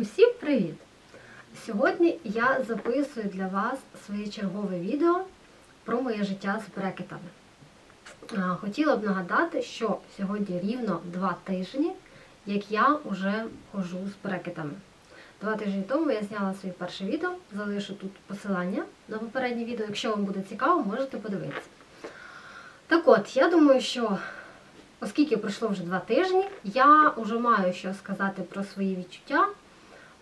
Усім привіт! Сьогодні я записую для вас своє чергове відео про моє життя з брекетами. Хотіла б нагадати, що сьогодні рівно два тижні, як я вже хожу з брекетами. Два тижні тому я зняла своє перше відео, залишу тут посилання на попереднє відео. Якщо вам буде цікаво, можете подивитися. Так от, я думаю, що оскільки пройшло вже два тижні, я вже маю що сказати про свої відчуття,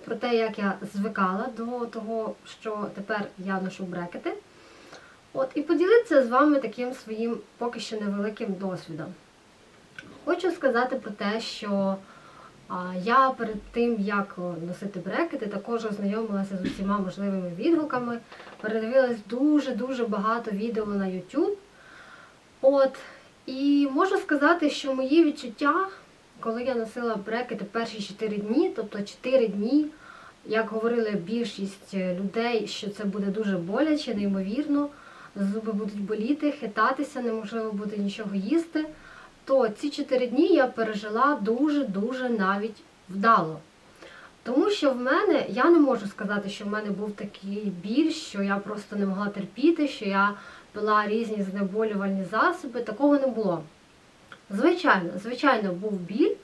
про те, як я звикала до того, що тепер я ношу брекети. От, і поділитися з вами таким своїм поки що невеликим досвідом. Хочу сказати про те, що я перед тим, як носити брекети, також ознайомилася з усіма можливими відгуками, передивилась дуже-дуже багато відео на YouTube. От, і можу сказати, що мої відчуття, коли я носила брекети перші 4 дні, тобто 4 дні, як говорили більшість людей, що це буде дуже боляче, неймовірно, зуби будуть боліти, хитатися, неможливо буде нічого їсти, то ці 4 дні я пережила дуже-дуже навіть вдало. Тому що в мене, я не можу сказати, що в мене був такий біль, що я просто не могла терпіти, що я пила різні знеболювальні засоби, такого не було. Звичайно, звичайно, був біль,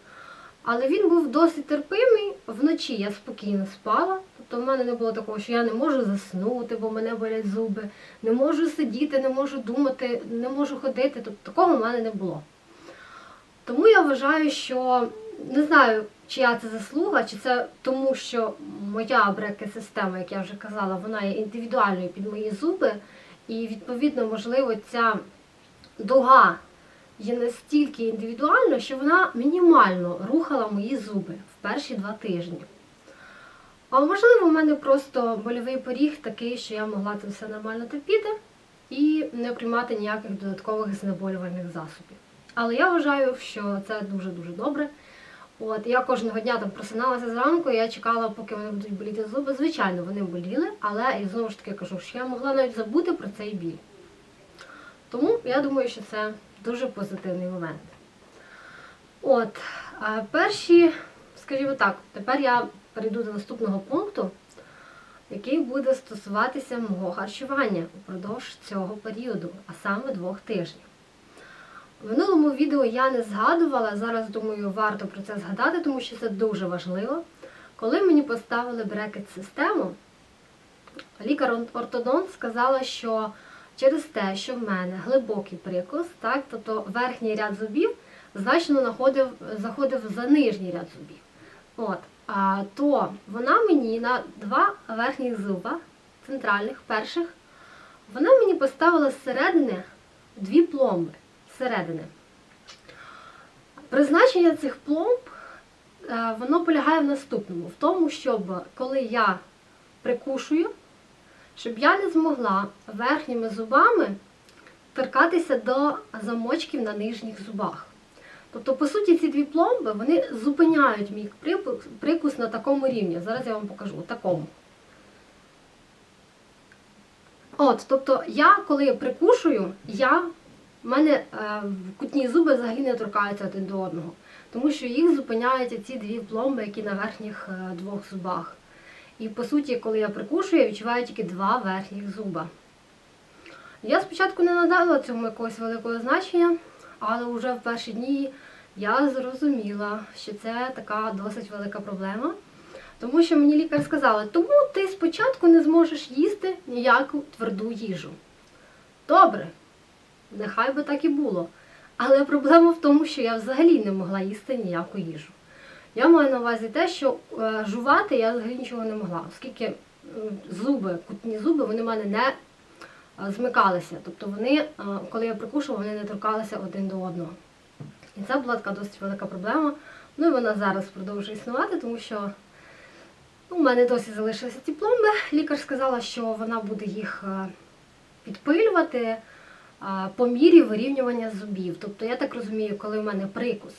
але він був досить терпимий. Вночі я спокійно спала. Тобто в мене не було такого, що я не можу заснути, бо мене болять зуби, не можу сидіти, не можу думати, не можу ходити. Тобто такого в мене не було. Тому я вважаю, що не знаю, чия це заслуга, чи це тому, що моя брекет-система, як я вже казала, вона є індивідуальною під мої зуби, і відповідно, можливо, ця дуга є настільки індивідуальна, що вона мінімально рухала мої зуби в перші два тижні. А можливо, в мене просто больовий поріг такий, що я могла це все нормально терпіти і не приймати ніяких додаткових знеболювальних засобів. Але я вважаю, що це дуже-дуже добре. От, я кожного дня там просиналася зранку, і я чекала, поки вони будуть боліти зуби. Звичайно, вони боліли, але і знову ж таки кажу, що я могла навіть забути про цей біль. Тому я думаю, що це дуже позитивний момент. От, перші, скажімо так, тепер я перейду до наступного пункту, який буде стосуватися мого харчування упродовж цього періоду, а саме двох тижнів. В минулому відео я не згадувала, зараз думаю, варто про це згадати, тому що це дуже важливо. Коли мені поставили брекет-систему, лікар-ортодонт сказала, що через те, що в мене глибокий прикус, так, тобто верхній ряд зубів значно находив, заходив за нижній ряд зубів. От, а, то вона мені на два верхніх зуба, центральних, перших, вона мені поставила зсередини дві пломби зсередини. Призначення цих пломб е, воно полягає в наступному: в тому, щоб коли я прикушую, щоб я не змогла верхніми зубами торкатися до замочків на нижніх зубах. Тобто, по суті, ці дві пломби вони зупиняють мій прикус на такому рівні. Зараз я вам покажу такому. От, тобто, я коли прикушую, я в мене е, кутні зуби взагалі не торкаються один до одного, тому що їх зупиняють ці дві пломби, які на верхніх е, двох зубах. І по суті, коли я прикушую, я відчуваю тільки два верхніх зуба. Я спочатку не надала цьому якогось великого значення, але вже в перші дні я зрозуміла, що це така досить велика проблема. Тому що мені лікар сказала, тому ти спочатку не зможеш їсти ніяку тверду їжу. Добре, нехай би так і було. Але проблема в тому, що я взагалі не могла їсти ніяку їжу. Я маю на увазі те, що е, жувати я взагалі нічого не могла, оскільки зуби, кутні зуби, вони в мене не е, змикалися. Тобто вони, е, коли я прикушувала, вони не торкалися один до одного. І це була така досить велика проблема. Ну і вона зараз продовжує існувати, тому що ну, у мене досі залишилися ці пломби. Лікар сказала, що вона буде їх е, підпилювати по мірі вирівнювання зубів. Тобто, я так розумію, коли в мене прикус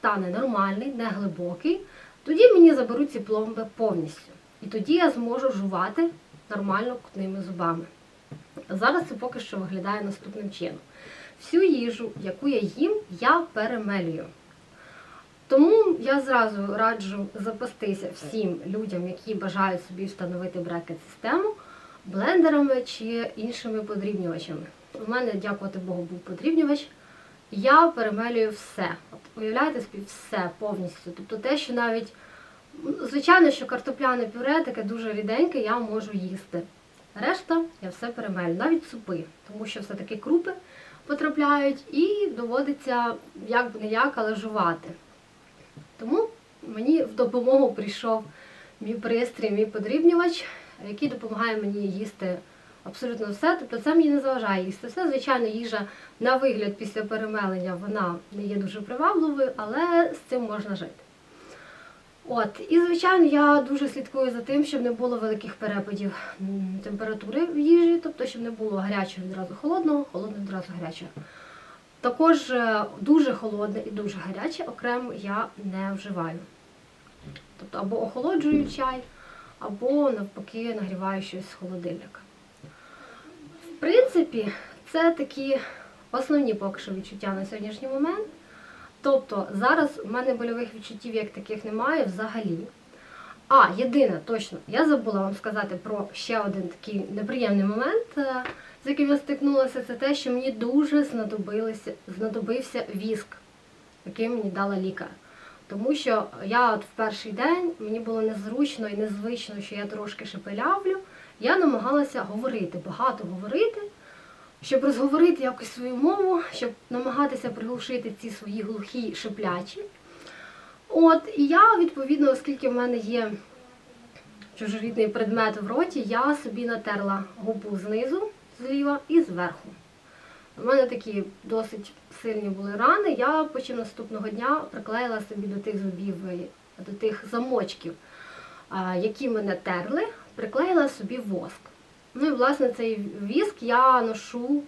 стане нормальний, не глибокий, тоді мені заберуть ці пломби повністю. І тоді я зможу жувати нормально кутними зубами. Зараз це поки що виглядає наступним чином. Всю їжу, яку я їм, я перемелюю. Тому я зразу раджу запастися всім людям, які бажають собі встановити брекет-систему, блендерами чи іншими подрібнювачами. У мене, дякувати Богу, був подрібнювач. Я перемелюю все. От, уявляєте собі, все повністю. Тобто те, що навіть, ну, звичайно, що картопляне пюре таке дуже ріденьке, я можу їсти. Решта я все перемелю, навіть супи, тому що все-таки крупи потрапляють і доводиться як би не як, але жувати. Тому мені в допомогу прийшов мій пристрій, мій подрібнювач, який допомагає мені їсти абсолютно все. Тобто це мені не заважає їсти все. Звичайно, їжа на вигляд після перемелення вона не є дуже привабливою, але з цим можна жити. От, і звичайно, я дуже слідкую за тим, щоб не було великих перепадів температури в їжі, тобто, щоб не було гарячого відразу холодного, холодного відразу гарячого. Також е, дуже холодне і дуже гаряче окремо я не вживаю. Тобто або охолоджую чай, або навпаки нагріваю щось з холодильника. В принципі, це такі основні поки що відчуття на сьогоднішній момент. Тобто зараз у мене больових відчуттів як таких немає взагалі. А, єдине, точно, я забула вам сказати про ще один такий неприємний момент, е, з яким я стикнулася, це те, що мені дуже знадобився віск, який мені дала лікар. Тому що я от в перший день мені було незручно і незвично, що я трошки шепелявлю. Я намагалася говорити, багато говорити, щоб розговорити якось свою мову, щоб намагатися приглушити ці свої глухі шеплячі. От, і я, відповідно, оскільки в мене є чужорідний предмет в роті, я собі натерла губу знизу, зліва і зверху. У мене такі досить сильні були рани. Я потім наступного дня приклеїла собі до тих зубів, до тих замочків, які мене терли, приклеїла собі воск. Ну і власне цей віск я ношу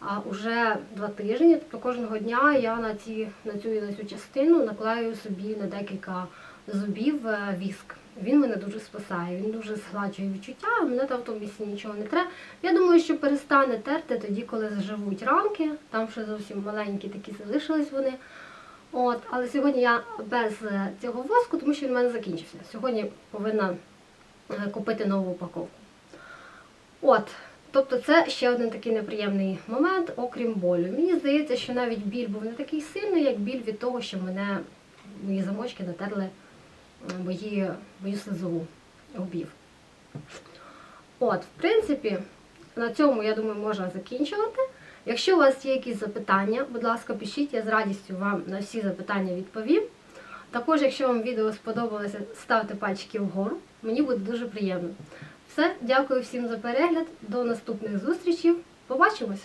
а, уже два тижні. Тобто кожного дня я на, ці, на цю на цю частину наклею собі на декілька зубів е, віск. Він мене дуже спасає, він дуже згладжує відчуття, мене там в тому місці нічого не треба. Я думаю, що перестане терти тоді, коли заживуть ранки. Там ще зовсім маленькі такі залишились вони. От, але сьогодні я без е, цього воску, тому що він в мене закінчився. Сьогодні повинна купити нову упаковку. От, тобто це ще один такий неприємний момент, окрім болю. Мені здається, що навіть біль був не такий сильний, як біль від того, що мене мої замочки натерли е, мої, мою слизову губів. От, в принципі, на цьому, я думаю, можна закінчувати. Якщо у вас є якісь запитання, будь ласка, пишіть, я з радістю вам на всі запитання відповім. Також, якщо вам відео сподобалося, ставте пальчики вгору, мені буде дуже приємно. Все, дякую всім за перегляд, до наступних зустрічей. Побачимось!